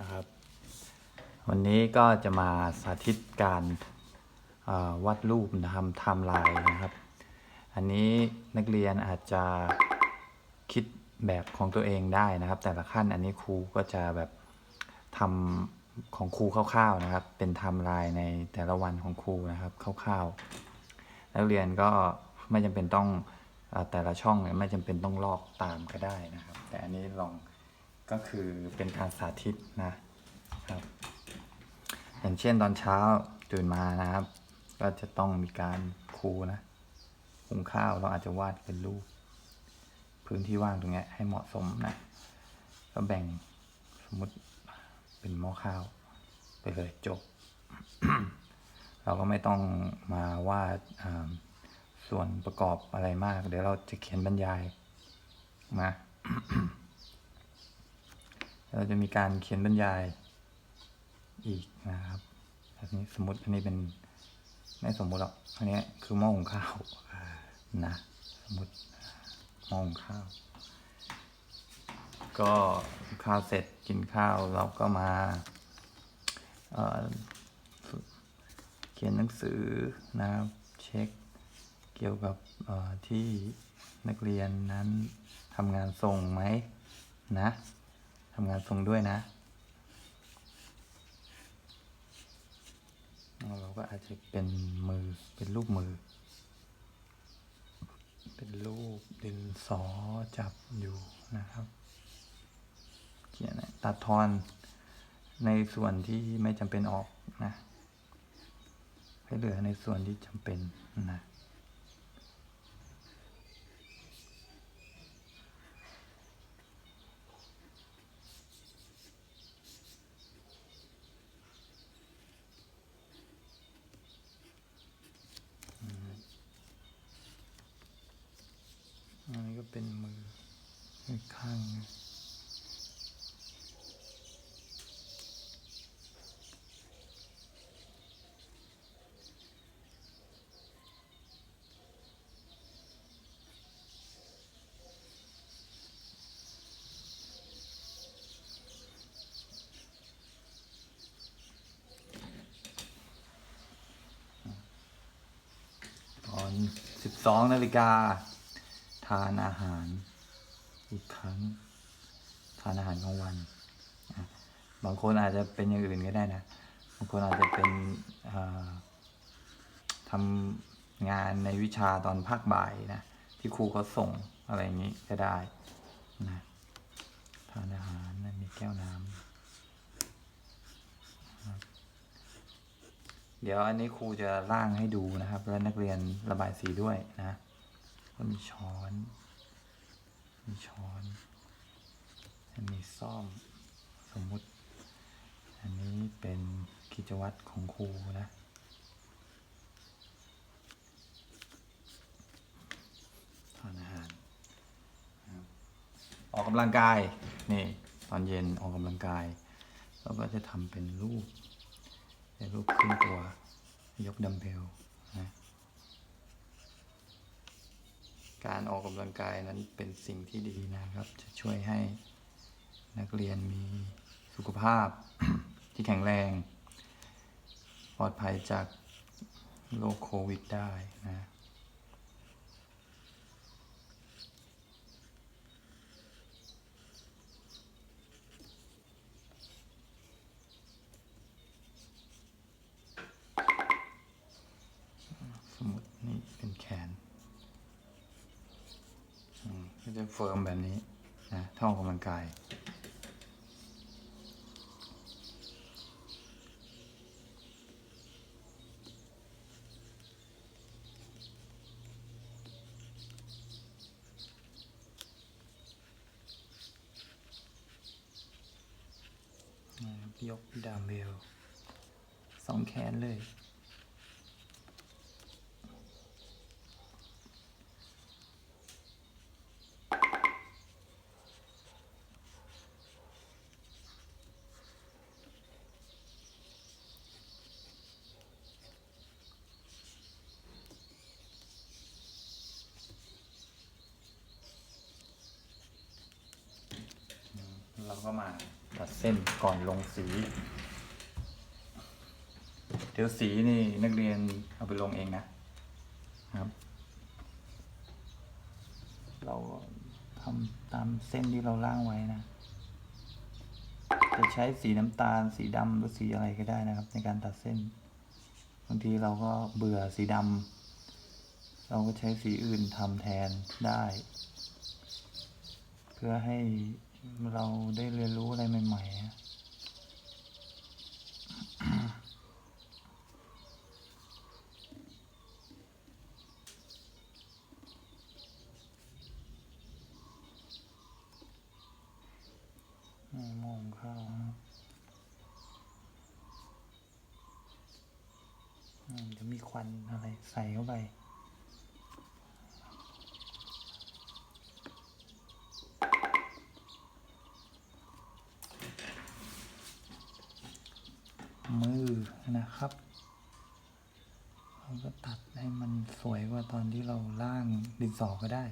นะครับ วันนี้ก็จะมาสาธิตการวาดรูปนะครับไทม์ไลน์นะครับ อันนี้นักเรียนอาจจะคิดแบบของตัวเองได้นะครับ แต่ละขั้นอันนี้ครูก็จะแบบทำของครูคร่าวๆนะครับ เป็นไทม์ไลน์ในแต่ละวันของครูนะครับคร่าวๆ นักเรียนก็ไม่จำเป็นต้องอแต่ละช่องไม่จำเป็นต้องลอกตามก็ได้นะครับ แต่อันนี้ลอง ก็คือเป็นการสาธิตนะครับ อย่างเช่นตอนเช้าตื่นมานะครับ ก็จะต้องมีการครูนะหุงข้าวเราอาจจะวาดเป็นรูป พื้นที่ว่างตรงนี้ให้เหมาะสมนะ ก็แบ่งสมมติเป็นหม้อข้าวไปเลยจบ เราก็ไม่ต้องมาวาดส่วนประกอบอะไรมาก เดี๋ยวเราจะเขียนบรรยายนะ เราจะมีการเขียนบรรยายอีกนะครับแบบนี้สมมติอันนี้เป็นไม่สมมุติหรอกอันนี้คือหม้อหุงข้าวนะสมมติหม้อหุงข้าว ก็ข้าวเสร็จกินข้าวเราก็มาเเขียนหนังสือนะครับเช็คเกี่ยวกับที่นักเรียนนั้นทำงานส่งไหมนะำงานส่งด้วยนะ เราก็อาจจะเป็นมือเป็นรูปมือ เป็นรูปดินสอจับอยู่นะครับ เขียนนะตัดทอนในส่วนที่ไม่จำเป็นออกนะให้เหลือในส่วนที่จำเป็นนะ อันนี้ก็เป็นมือ อีกข้างนึงตอนสิบสองนาฬิกาทานอาหาร อีกครั้งทานอาหารกลางวัน บางคนอาจจะเป็นอย่างอื่นก็ได้นะ บางคนอาจจะเป็นทำงานในวิชาตอนภาคบ่ายนะ ที่ครูเขาส่งอะไรอย่างนี้ก็ได้นะทานอาหารนะมีแก้วน้ำเดี๋ยวอันนี้ครูจะร่างให้ดูนะครับ แล้วนักเรียนระบายสีด้วยนะก็มีช้อน มีช้อนมีซ่อมสมมุติ อันนี้เป็นกิจวัตรของครูนะ ทานอาหาร ออกกำลังกาย นี่ ตอนเย็นออกกำลังกายแล้วก็จะทำเป็นรูปเป็นรูปขึ้นตัว ยกดัมเบลนะ การออกกำลังกายนั้นเป็นสิ่งที่ดีนะครับ จะช่วยให้นักเรียนมีสุขภาพที่แข็งแรง ปลอดภัยจากโรคโควิดได้นะสมมตินี่เป็นแขน มก็จะเฟิร์มแบบนี้นะถ้ออกกำลังกาย ยกดามเบลสองแขนเลย เราก็มาตัดเส้นก่อนลงสี เดี๋ยวสีนี่นักเรียนเอาไปลงเองนะครับ เราทำตามเส้นที่เราล่างไว้นะ จะใช้สีน้ำตาล สีดำหรือสีอะไรก็ได้นะครับ ในการตัดเส้น บางทีเราก็เบื่อสีดำเราก็ใช้สีอื่นทำแทนได้ เพื่อให้ เราได้เรียนรู้อะไรใหม่ๆมองข้านะครับอืมจะมีควันอะไรใส่เข้าไป มือนะครับเราก็ตัดให้มัน สวยกว่าตอนที่เราล่างดินสอก็ได้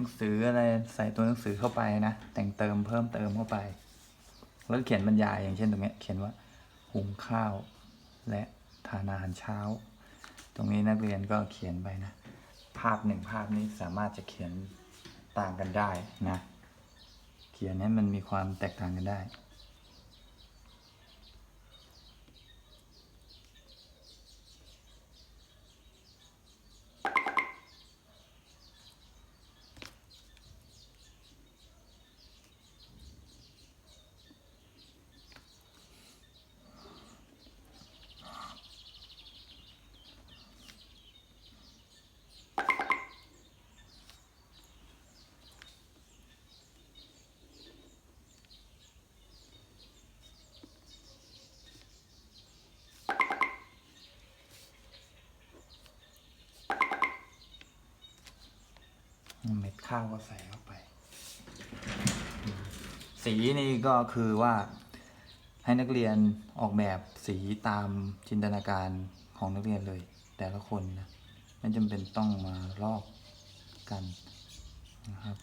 นังสืออะไรใส่ตัวหนังสือเข้าไปนะ แต่งเติมเพิ่มเติมเข้าไป แล้วเขียนบรรยายอย่างเช่นตรงนี้เขียนว่าหุงข้าว และทานอาหารเช้า ตรงนี้นักเรียนก็เขียนไปนะ ภาพหนึ่งภาพนี้สามารถจะเขียนต่างกันได้นะ เขียนให้มันมีความแตกต่างกันได้ เม็ด ข้าวก็ใส่เข้าไป สีนี่ก็คือว่าให้นักเรียนออกแบบสีตามจินตนาการของนักเรียนเลย แต่ละคนนะไม่จำเป็นต้องมาลอกกันนะครับ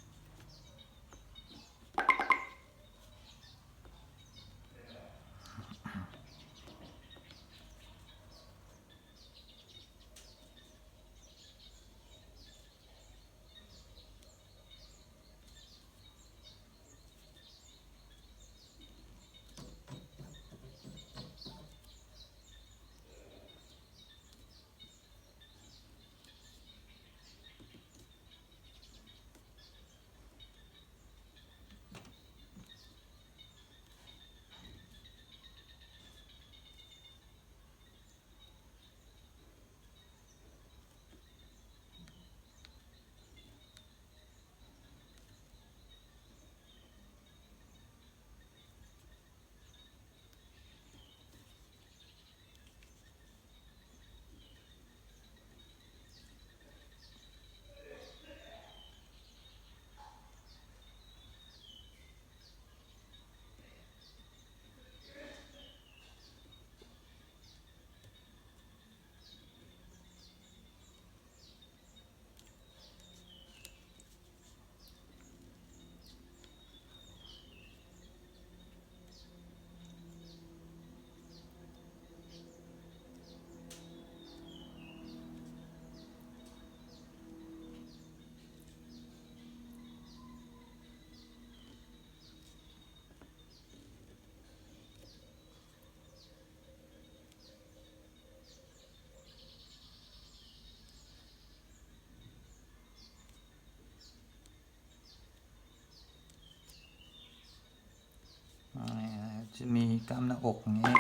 กล้ามหน้าอกอย่างนี้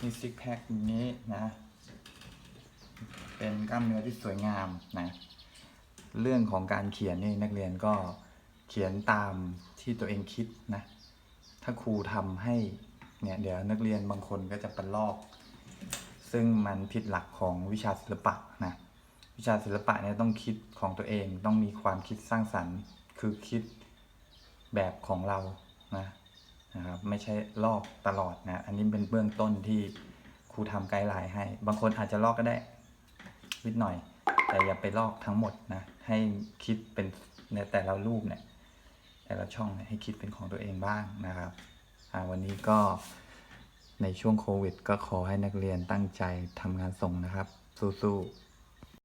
มีซิกแพคอย่างนี้นะ เป็นกล้ามเนื้อที่สวยงามนะ เรื่องของการเขียนนี่นักเรียนก็เขียนตามที่ตัวเองคิดนะ ถ้าครูทำให้เนี่ยเดี๋ยวนักเรียนบางคนก็จะเป็นลอก ซึ่งมันผิดหลักของวิชาศิลปะนะ วิชาศิลปะเนี่ยต้องคิดของตัวเอง ต้องมีความคิดสร้างสรรค์ คือคิดแบบของเรานะ นะครับไม่ใช่ลอกตลอดนะอันนี้เป็นเบื้องต้นที่ครูทำไกด์ไลน์ให้ บางคนอาจจะลอกก็ได้นิดหน่อย แต่อย่าไปลอกทั้งหมดนะให้คิดเป็นในแต่ละรูปเนี่ยแต่ละช่องให้คิดเป็นของตัวเองบ้างนะครับวันนี้ก็ในช่วงโควิด ก็ขอให้นักเรียนตั้งใจทำงานส่งนะครับ สู้ๆ